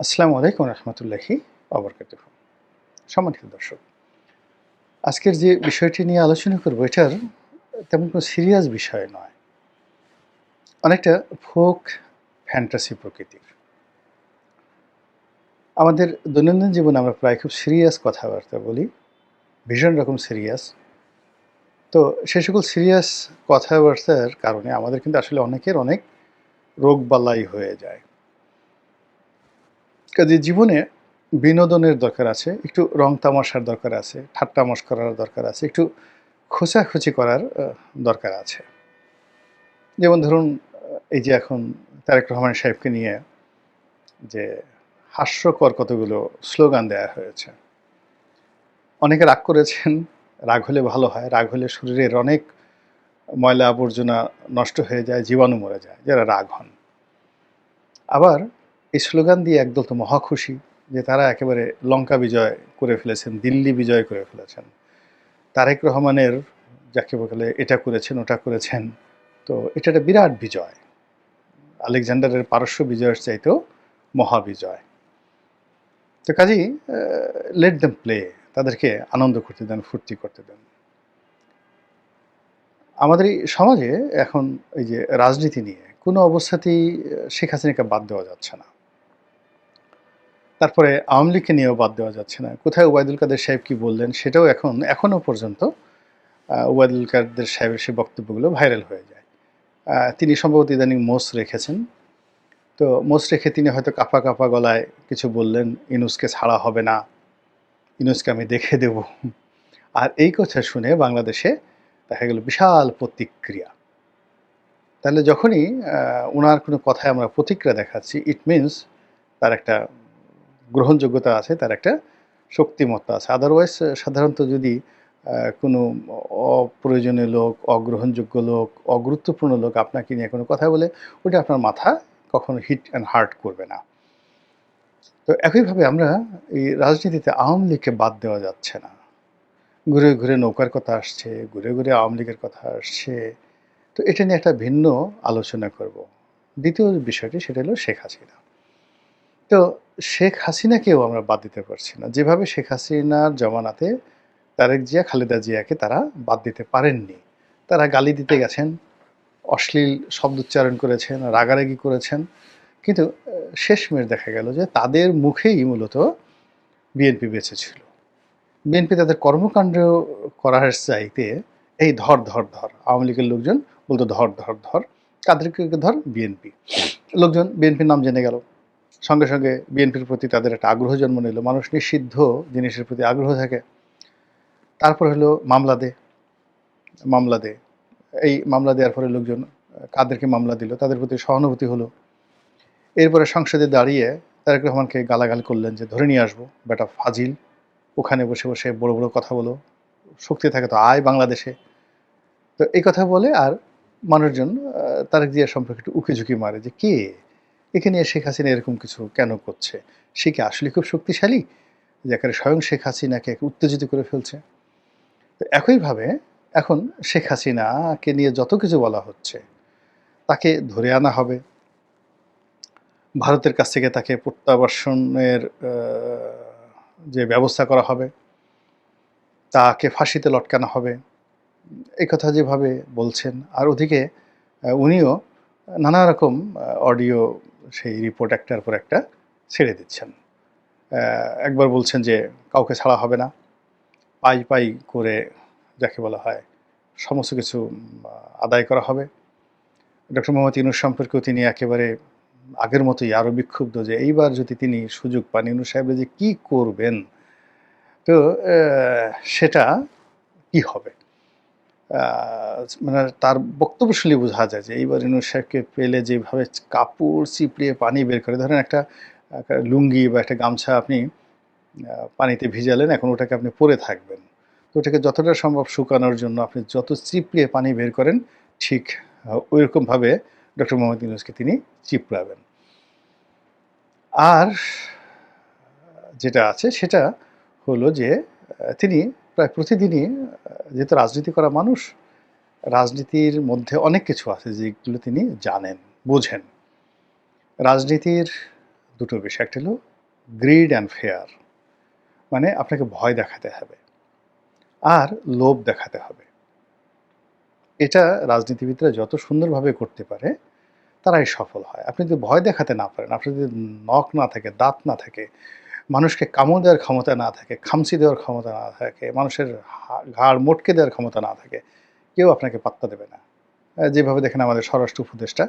আসসালামু আলাইকুম রহমতুল্লাহি অবরকাত সম্মানিত দর্শক, আজকের যে বিষয়টি নিয়ে আলোচনা করব, এটার তেমন কোনো সিরিয়াস বিষয় নয়। অনেকটা ফোক ফ্যান্টাসি প্রকৃতির। আমাদের দৈনন্দিন জীবনে আমরা প্রায় খুব সিরিয়াস কথাবার্তা বলি, ভীষণ রকম সিরিয়াস তো সে সকল সিরিয়াস কথাবার্তার কারণে আমাদের কিন্তু আসলে অনেকের অনেক রোগ বালাই হয়ে যায়। কাজে জীবনে বিনোদনের দরকার আছে, একটু রং তামাশার দরকার আছে, ঠাট্টা মস্করার দরকার আছে, একটু খোঁচাখুচি করার দরকার আছে। যেমন ধরুন এই যে এখন তারেক রহমান সাহেবকে নিয়ে যে হাস্যকর কতগুলো স্লোগান দেওয়া হয়েছে। অনেকে রাগ করেছেন, রাগ হলে ভালো হয়, রাগ হলে শরীরের অনেক ময়লা আবর্জনা নষ্ট হয়ে যায়, জীবাণু মরে যায়, যারা রাগ হন। আবার এই স্লোগান দিয়ে একদল তো মহাখুশি যে তারা একেবারে লঙ্কা বিজয় করে ফেলেছেন, দিল্লি বিজয় করে ফেলেছেন। তারেক রহমানের যাকে বলে এটা করেছেন, ওটা করেছেন, তো এটা একটা বিরাট বিজয়। আলেকজান্ডারের পারস্য বিজয়ের চাইতেও মহাবিজয় তো কাজেই লেট দেম প্লে তাদেরকে আনন্দ করতে দেন, ফুর্তি করতে দেন। আমাদের এই সমাজে এখন এই যে রাজনীতি নিয়ে কোনো অবস্থাতেই শেখ হাসিনাকে বাদ দেওয়া যাচ্ছে না। তারপরে আওয়ামী লীগকে নিয়েও বাদ দেওয়া যাচ্ছে না। কোথায় ওবায়দুল কাদের সাহেব কি বললেন সেটাও এখন, এখনও পর্যন্ত ওবায়দুল কাদের সাহেবের সেই বক্তব্যগুলো ভাইরাল হয়ে যায়। তিনি সম্ভবত ইদানিং মোস রেখেছেন। তো মোস রেখে তিনি হয়তো কাপা কাপা গলায় কিছু বললেন, ইনুসকে ছাড়া হবে না। ইনুসকে আমি দেখে দেব। আর এই কথা শুনে বাংলাদেশে দেখা গেল বিশাল প্রতিক্রিয়া। তাহলে যখনই ওনার কোনো কথায় আমরা প্রতিক্রিয়া দেখাচ্ছি ইট মিনস তার একটা গ্রহণযোগ্যতা আছে, তার একটা শক্তিমত্তা আছে। আদারওয়াইজ সাধারণত যদি কোনো অপ্রয়োজনীয় লোক, অগ্রহণযোগ্য লোক, অগুরুত্বপূর্ণ লোক আপনাকে নিয়ে কোনো কথা বলে ওটা আপনার মাথা কখনো হিট অ্যান্ড হার্ট করবে না। তো একইভাবে আমরা এই রাজনীতিতে আওয়ামী লীগকে বাদ দেওয়া যাচ্ছে না। ঘুরে ঘুরে নৌকার কথা আসছে, ঘুরে ঘুরে আওয়ামী লীগের কথা আসছে। তো এটা নিয়ে একটা ভিন্ন আলোচনা করব। দ্বিতীয় বিষয়টি সেটা হলো শেখ হাসিনা। তো শেখ হাসিনাকেও আমরা বাদ দিতে পারছি না। যেভাবে শেখ হাসিনার জমানাতে তারেক জিয়া, খালেদা জিয়াকে তারা বাদ দিতে পারেননি। তারা গালি দিতে গেছেন, অশ্লীল শব্দ উচ্চারণ করেছেন, রাগারাগি করেছেন। কিন্তু শেষমেশ দেখা গেল যে তাদের মুখেই মূলত বিএনপি বেঁচে ছিল। বিএনপি তাদের কর্মকাণ্ড করার চাইতে এই ধর ধর ধর, আওয়ামী লীগের লোকজন বলতো ধর ধর ধর, কাদেরকে ধর বিএনপি। লোকজন বিএনপির নাম জেনে গেল। সঙ্গে সঙ্গে বিএনপির প্রতি তাদের একটা আগ্রহ জন্ম নিল। মানুষ নিষিদ্ধ জিনিসের প্রতি আগ্রহ থাকে। তারপর হলো মামলা দে। মামলা দে। এই মামলা দেওয়ার পরে লোকজন কাদেরকে মামলা দিল, তাদের প্রতি সহানুভূতি হলো। এরপরে সংসদে দাঁড়িয়ে তারেক রহমানকে গালাগাল করলেন যে, ধরে নিয়ে আসব বেটা ফাজিল। ওখানে বসে বসে বড় বড় কথা বলো। শক্তি থাকে তো, আয় বাংলাদেশে। তো এই কথা বলে আর মানুষজন তারেক জিয়া সম্পর্কে একটু উকি ঝুঁকি মারে যে, কে? এখানে শেখ হাসিনা এরকম কিছু কেন করছে? সে কি আসলে খুব শক্তিশালী? যে একেবারে স্বয়ং শেখ হাসিনাকে উত্তেজিত করে ফেলছে। তো একইভাবে এখন শেখ হাসিনাকে নিয়ে যত কিছু বলা হচ্ছে, তাকে ধরে আনা হবে। ভারতের কাছ থেকে তাকে প্রত্যাবাসনের যে ব্যবস্থা করা হবে, তাকে ফাঁসিতে লটকানো হবে। এই কথা যেভাবে বলছেন, আর ওদিকে উনিও নানা রকম অডিও সেই রিপোর্ট একটার পর একটা ছেড়ে দিচ্ছেন। একবার বলছেন যে কাউকে ছাড়া হবে না। পাই পাই করে যাকে বলা হয় সমস্ত কিছু আদায় করা হবে। ডক্টর মোহাম্মদ ইউনুস সম্পর্কেও তিনি একেবারে আগের মতোই আরও বিক্ষুব্ধ যে এইবার যদি তিনি সুযোগ পান, ইউনুস সাহেব যে কি করবেন? তো সেটা কি হবে? মানে তার বক্তব্য শুনলে বোঝা যায় যে এইবার ইউনুস সাহেবকে পেলে যেভাবে কাপড় চিপড়িয়ে পানি বের করে, ধরেন একটা লুঙ্গি বা একটা গামছা আপনি পানিতে ভিজালেন, এখন ওটাকে আপনি পরে থাকবেন। তো ওটাকে যতটা সম্ভব শুকানোর জন্য আপনি যত চিপড়িয়ে পানি বের করেন, ঠিক ওইরকমভাবে ডক্টর মোহাম্মদ ইউনুসকে তিনি চিপড়াবেন। আর যেটা আছে সেটা হলো যে তিনি প্রায় প্রতিদিনই যেহেতু রাজনীতি করা মানুষ, রাজনীতির মধ্যে অনেক কিছু আছে যেগুলো তিনি জানেন, বোঝেন। রাজনীতির দুটো বিষয়, একটা হলো গ্রিড অ্যান্ড ফেয়ার মানে আপনাকে ভয় দেখাতে হবে আর লোভ দেখাতে হবে। এটা রাজনীতিবিদরা যত সুন্দরভাবে করতে পারে, তারাই সফল হয়। আপনি যদি ভয় দেখাতে না পারেন আপনার যদি নখ না থাকে, দাঁত না থাকে মানুষকে কামড় দেওয়ার ক্ষমতা না থাকে, খামচি দেওয়ার ক্ষমতা না থাকে, মানুষের ঘাড় মোটকে দেওয়ার ক্ষমতা না থাকে, কেউ আপনাকে পাত্তা দেবে না। যেভাবে দেখেন আমাদের স্বরাষ্ট্র উপদেষ্টা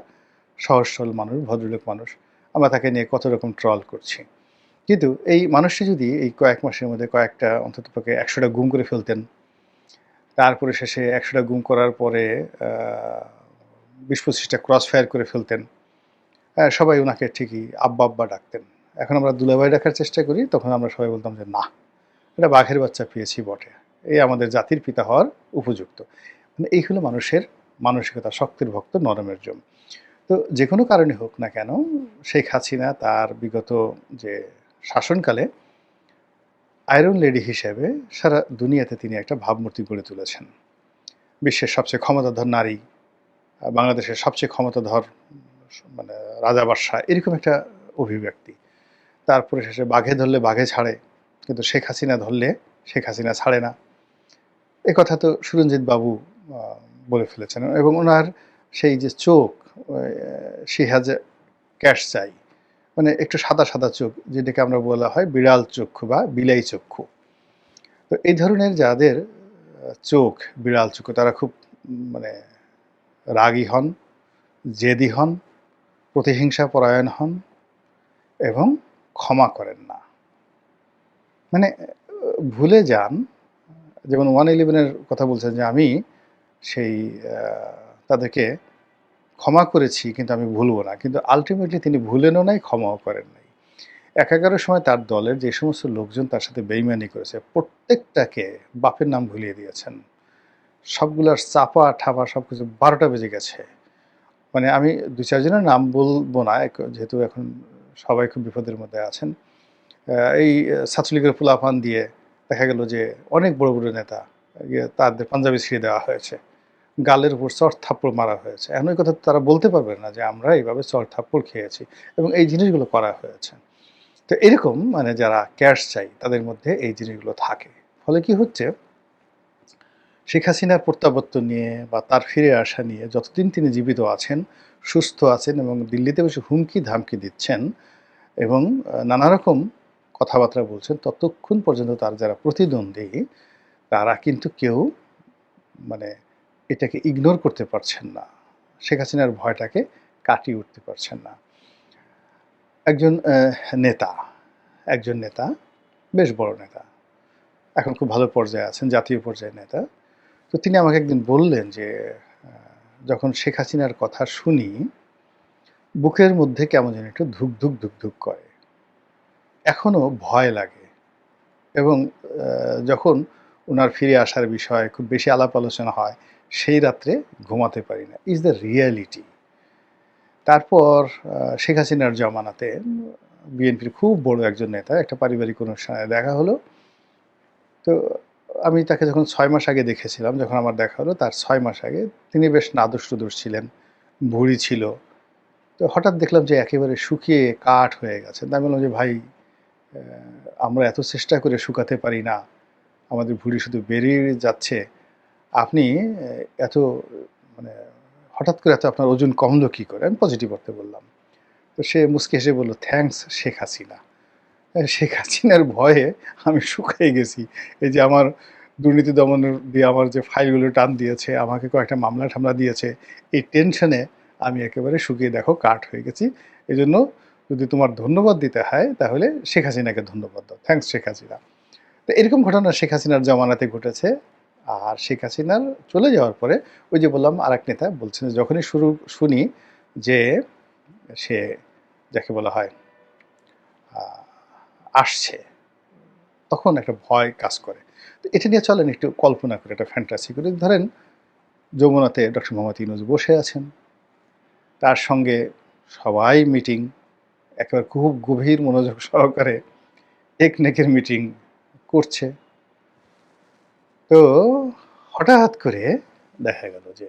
সহজ সরল মানুষ, ভদ্রলোক মানুষ, আমরা তাকে নিয়ে কত রকম ট্রল করছি। কিন্তু এই মানুষটি যদি এই কয়েক মাসের মধ্যে কয়েকটা অন্তত পক্ষে একশোটা গুম করে ফেলতেন, তারপরে শেষে একশোটা গুম করার পরে বিশ পঁচিশটা ক্রস ফায়ার করে ফেলতেন সবাই ওনাকে ঠিকই আব্বা আব্বা ডাকতেন। এখন আমরা দুলাভাই রাখার চেষ্টা করি, তখন আমরা সবাই বলতাম যে, না, এটা বাঘের বাচ্চা পেয়েছি বটে। এই আমাদের জাতির পিতা হওয়ার উপযুক্ত। মানে এই হলো মানুষের মানসিকতা, শক্তির ভক্ত নরমের জম। তো যে কোনো কারণে হোক না কেন, শেখ হাসিনা তার বিগত যে শাসনকালে আয়রন লেডি হিসেবে সারা দুনিয়াতে তিনি একটা ভাবমূর্তি গড়ে তুলেছেন। বিশ্বের সবচেয়ে ক্ষমতাধর নারী, বাংলাদেশের সবচেয়ে ক্ষমতাধর মানে রাজা বাদশাহ, এরকম একটা অভিব্যক্তি। তারপরে শেষে বাঘে ধরলে বাঘে ছাড়ে, কিন্তু শেখ হাসিনা ধরলে শেখ হাসিনা ছাড়ে না। এ কথা তো সুরঞ্জিত বাবু বলে ফেলেছেন এবং ওনার সেই যে চোখ সি হ্যাজ ক্যাশ চাই। মানে একটু সাদা সাদা চোখ, যেটাকে আমরা বলা হয় বিড়াল চক্ষু বা বিলাই চক্ষু। তো এই ধরনের যাদের চোখ বিড়াল চক্ষু, তারা খুব মানে রাগী হন, জেদি হন প্রতিহিংসা পরায়ণ হন এবং ক্ষমা করেন না। মানে ভুলে যান। যেমন ওয়ান ইলেভেনের কথা বলছেন যে, আমি সেই তাদেরকে ক্ষমা করেছি, কিন্তু আমি ভুলবো না। কিন্তু আলটিমেটলি তিনি ভুলেনও নাই, ক্ষমাও করেন নাই। একাগারের সময় তার দলের যে সমস্ত লোকজন তার সাথে বেইমানি করেছে, প্রত্যেকটাকে বাপের নাম ভুলিয়ে দিয়েছেন। সবগুলার চাপা, ঠাপা সব কিছু বারোটা বেজে গেছে। মানে আমি দু চারজনের নাম বলব না, এক- যেহেতু এখন সবাই খুব বিপদের মধ্যে আছেন। এই ছাত্রলীগের ফুলাফান দিয়ে দেখা গেল যে অনেক বড় বড় নেতা তাদের পাঞ্জাবি ছিঁড়ে দেওয়া হয়েছে। গালের উপর চর থাপ্পড় মারা হয়েছে। এমন কথা তারা বলতে পারবে না যে আমরা এইভাবে চর থাপ্পড় খেয়েছি এবং এই জিনিসগুলো করা হয়েছে। তো এরকম মানে যারা ক্যাশ চাই, তাদের মধ্যে এই জিনিসগুলো থাকে। ফলে কি হচ্ছে? শেখ হাসিনার প্রত্যাবর্তন নিয়ে বা তার ফিরে আসা নিয়ে যতদিন তিনি জীবিত আছেন সুস্থ আছেন এবং দিল্লিতে বসে হুমকি ধামকি দিচ্ছেন এবং নানা রকম কথাবার্তা বলছেন। ততক্ষণ পর্যন্ত তার যারা প্রতিদ্বন্দ্বী, তারা কিন্তু কেউ মানে এটাকে ইগনোর করতে পারছেন না। শেখ হাসিনার ভয়টাকে কাটিয়ে উঠতে পারছেন না। একজন নেতা একজন নেতা, বেশ বড় নেতা, এখন খুব ভালো পর্যায়ে আছেন, জাতীয় পর্যায়ের নেতা। তো তিনি আমাকে একদিন বললেন যে যখন শেখ হাসিনার কথা শুনি, বুকের মধ্যে কেমন যেন একটু ধুক ধুক ধুক ধুক করে। এখনও ভয় লাগে এবং যখন ওনার ফিরে আসার বিষয়ে খুব বেশি আলাপ আলোচনা হয়, সেই রাত্রে ঘুমাতে পারি না। ইজ দ্য রিয়ালিটি তারপর শেখ হাসিনার জমানাতে বিএনপির খুব বড় একজন নেতা, একটা পারিবারিক অনুষ্ঠানে দেখা হলো। তো আমি তাকে যখন ছয় মাস আগে দেখেছিলাম, যখন আমার দেখা হলো, তার ছয় মাস আগে তিনি বেশ নাদুস টুদুস ছিলেন ভুঁড়ি ছিল। তো হঠাৎ দেখলাম যে একেবারে শুকিয়ে কাঠ হয়ে গেছে। আমি বললাম যে, ভাই আমরা এত চেষ্টা করে শুকাতে পারি না। আমাদের ভুঁড়ি শুধু বেরিয়ে যাচ্ছে। আপনি এত মানে হঠাৎ করে এত আপনার ওজন কমলো কী করে? আমি পজিটিভ করতে বললাম। তো সে মুসকে হেসে বলল থ্যাঙ্কস শেখ হাসিনা। শেখ হাসিনার ভয়ে আমি শুকিয়ে গেছি। এই যে আমার দুর্নীতি দমনের দিয়ে আমার যে ফাইলগুলো টান দিয়েছে, আমাকে কয়েকটা মামলা ঠামলা দিয়েছে, এই টেনশনে আমি একেবারে শুকিয়ে দেখো কাঠ হয়ে গেছি। এই জন্য যদি তোমার ধন্যবাদ দিতে হয়, তাহলে শেখ হাসিনাকে ধন্যবাদ দাও। থ্যাঙ্কস শেখ হাসিনা। তো এরকম ঘটনা শেখ হাসিনার জমানাতে ঘটেছে। আর শেখ হাসিনার চলে যাওয়ার পরে ওই যে বললাম, আরেক নেতা বলছেন যখনই শুরু, শুনি যে সে, যাকে বলা হয় আসছে, তখন একটা ভয় কাজ করে। তো এটা নিয়ে চলেন একটু কল্পনা করে, একটা ফ্যান্টাসি করে। ধরেন যমুনাতে ডক্টর মোহাম্মদ ইউনুস বসে আছেন। তার সঙ্গে সবাই মিটিং একেবারে খুব গভীর মনোযোগ সহকারে একনেকের মিটিং করছে। তো হঠাৎ করে দেখা গেল যে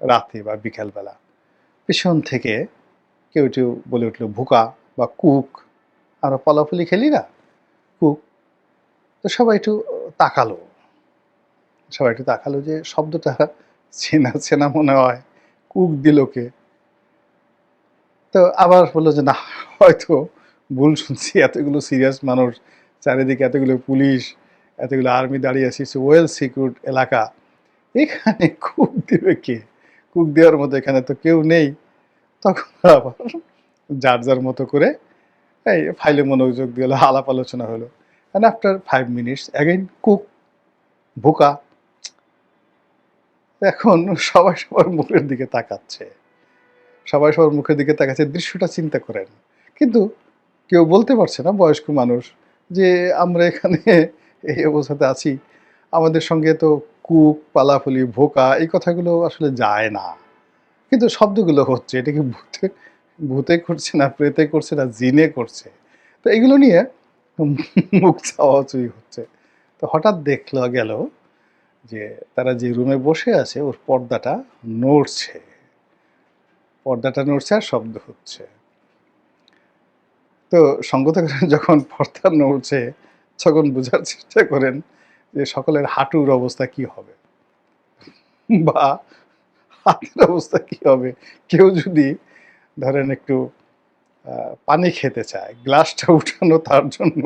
রাতে বা বিকালবেলা পেছন থেকে কেউ কেউ বলে উঠল, ভুকা বা কুক আমরা পলাফুলি খেলি না? কুক তো সবাই একটু তাকালো। সবাই একটু তাকালো যে শব্দটা চেনা চেনা মনে হয়। কুক দিল কে? তো আবার বলল যে, না, হয়তো ভুল শুনছি। এতগুলো সিরিয়াস মানুষ, চারিদিকে এতগুলো পুলিশ, এতগুলো আর্মি দাঁড়িয়ে আছে। ওয়েল সিকিউর এলাকা। এখানে কুক দেবে কে? কুক দেওয়ার মতো এখানে তো কেউ নেই। তখন আবার যার যার মতো করে এই ফাইলে মনোযোগ দিয়ে হলো, আলাপ আলোচনা হলো। And after five minutes again cook ভোকা এখন সবাই সবার মুখের দিকে তাকাচ্ছে। সবাই সবার মুখের দিকে তাকাচ্ছে, দৃশ্যটা চিন্তা করেন। কিন্তু কেউ বলতে পারছে না, বয়স্ক মানুষ, যে আমরা এখানে এই অবস্থাতে আছি। আমাদের সঙ্গে তো কুক, পালাফুলি ভোকা এই কথাগুলো আসলে যায় না। কিন্তু শব্দগুলো হচ্ছে, এটা কি ভূতে করছে না প্রেতে করছে না, জিনে করছে। তো এগুলো নিয়ে মুখ চাওয়াচুই হচ্ছে। তো হঠাৎ দেখল, গেল যে তারা যে রুমে বসে আছে, ওর পর্দাটা নড়ছে। পর্দাটা নড়ছে আর শব্দ হচ্ছে। তো সঙ্গত যখন পর্দা নড়ছে, তখন বোঝার চেষ্টা করেন যে সকলের হাঁটুর অবস্থা কি হবে? বা হাতের অবস্থা কি হবে? কেউ যদি ধরেন একটু পানি খেতে চায়, গ্লাসটা উঠানো তার জন্য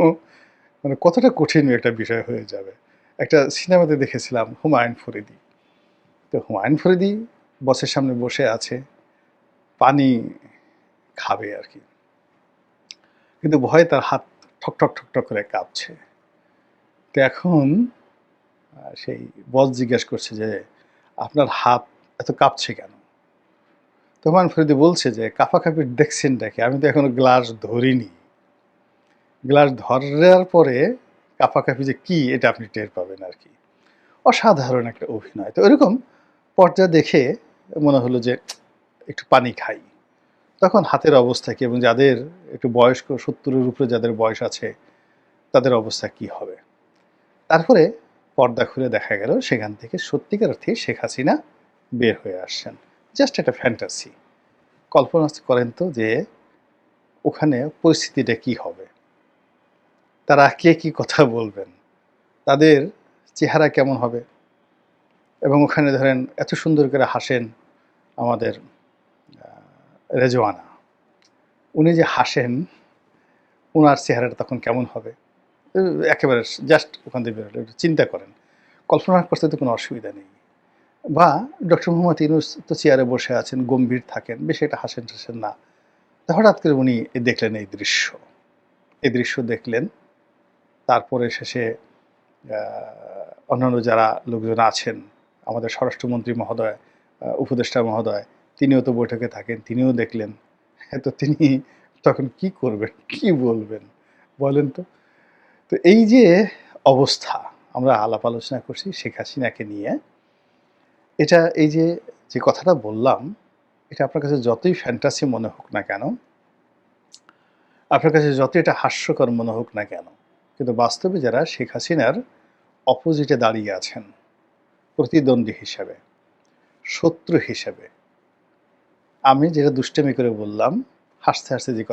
মানে কতটা কঠিন একটা বিষয় হয়ে যাবে। একটা সিনেমাতে দেখেছিলাম হুমায়ুন ফরিদি। তো হুমায়ুন ফরিদি বসের সামনে বসে আছে, পানি খাবে আর কি। কিন্তু ভয়ে তার হাত ঠক ঠক ঠক ঠক করে কাঁপছে। তো এখন সেই বস জিজ্ঞেস করছে যে, আপনার হাত এত কাঁপছে কেন? তো হুমায়ুন ফরিদি বলছে যে, কাঁপাকাঁপির দেখছেন নাকি? আমি তো এখনও গ্লাস ধরিনি। গ্লাস ধরার পরে কাঁপাকাঁপি যে কি, এটা আপনি টের পাবেন আর কি। অসাধারণ একটা অভিনয়। তো এরকম পর্যা দেখে মনে হলো যে, একটু পানি খাই। তখন হাতের অবস্থা কি এবং যাদের একটু বয়স্ক, সত্তরের উপরে যাদের বয়স আছে, তাদের অবস্থা কি হবে? তারপরে পর্দা খুলে দেখা গেল, সেখান থেকে সত্যিকার অর্থে শেখ হাসিনা বের হয়ে আসছেন। জাস্ট একটা ফ্যান্টাসি। কল্পনা করেন তো যে ওখানে পরিস্থিতিটা কি হবে? তারা কে কি কথা বলবেন? তাদের চেহারা কেমন হবে? এবং ওখানে ধরেন এত সুন্দর করে হাসেন আমাদের রেজওয়ানা। উনি যে হাসেন ওনার চেহারাটা তখন কেমন হবে? একেবারে জাস্ট ওখান থেকে বেরোলে চিন্তা করেন। কল্পনা করতে তো কোনো অসুবিধা নেই। বা ডক্টর মোহাম্মদ ইউনুস তো চেয়ারে বসে আছেন গম্ভীর থাকেন বেশি একটা হাসেন টাসেন না। হঠাৎ করে উনি দেখলেন এই দৃশ্য। এই দৃশ্য দেখলেন তারপরে শেষে অন্যান্য যারা লোকজন আছেন আমাদের স্বরাষ্ট্রমন্ত্রী মহোদয় উপদেষ্টা মহোদয় তিনিও তো বৈঠকে থাকেন তিনিও দেখলেন। হ্যাঁ, তো তিনি তখন কি করবেন কি বলবেন বলেন তো? তো এই যে অবস্থা আমরা আলাপ আলোচনা করছি শেখ হাসিনাকে নিয়ে এটা এই যে যে কথাটা বললাম, এটা আপনার কাছে যতই ফ্যান্টাসি মনে হোক না কেন, আপনার কাছে যতই এটা হাস্যকর মনে হোক না কেন, কিন্তু বাস্তবে যারা শেখ হাসিনার অপোজিটে দাঁড়িয়ে আছেন, প্রতিদ্বন্দ্বী হিসাবে, শত্রু হিসাবে, আমি যেটা দুষ্টামি করে বললাম, হাসতে হাসতে যে কথা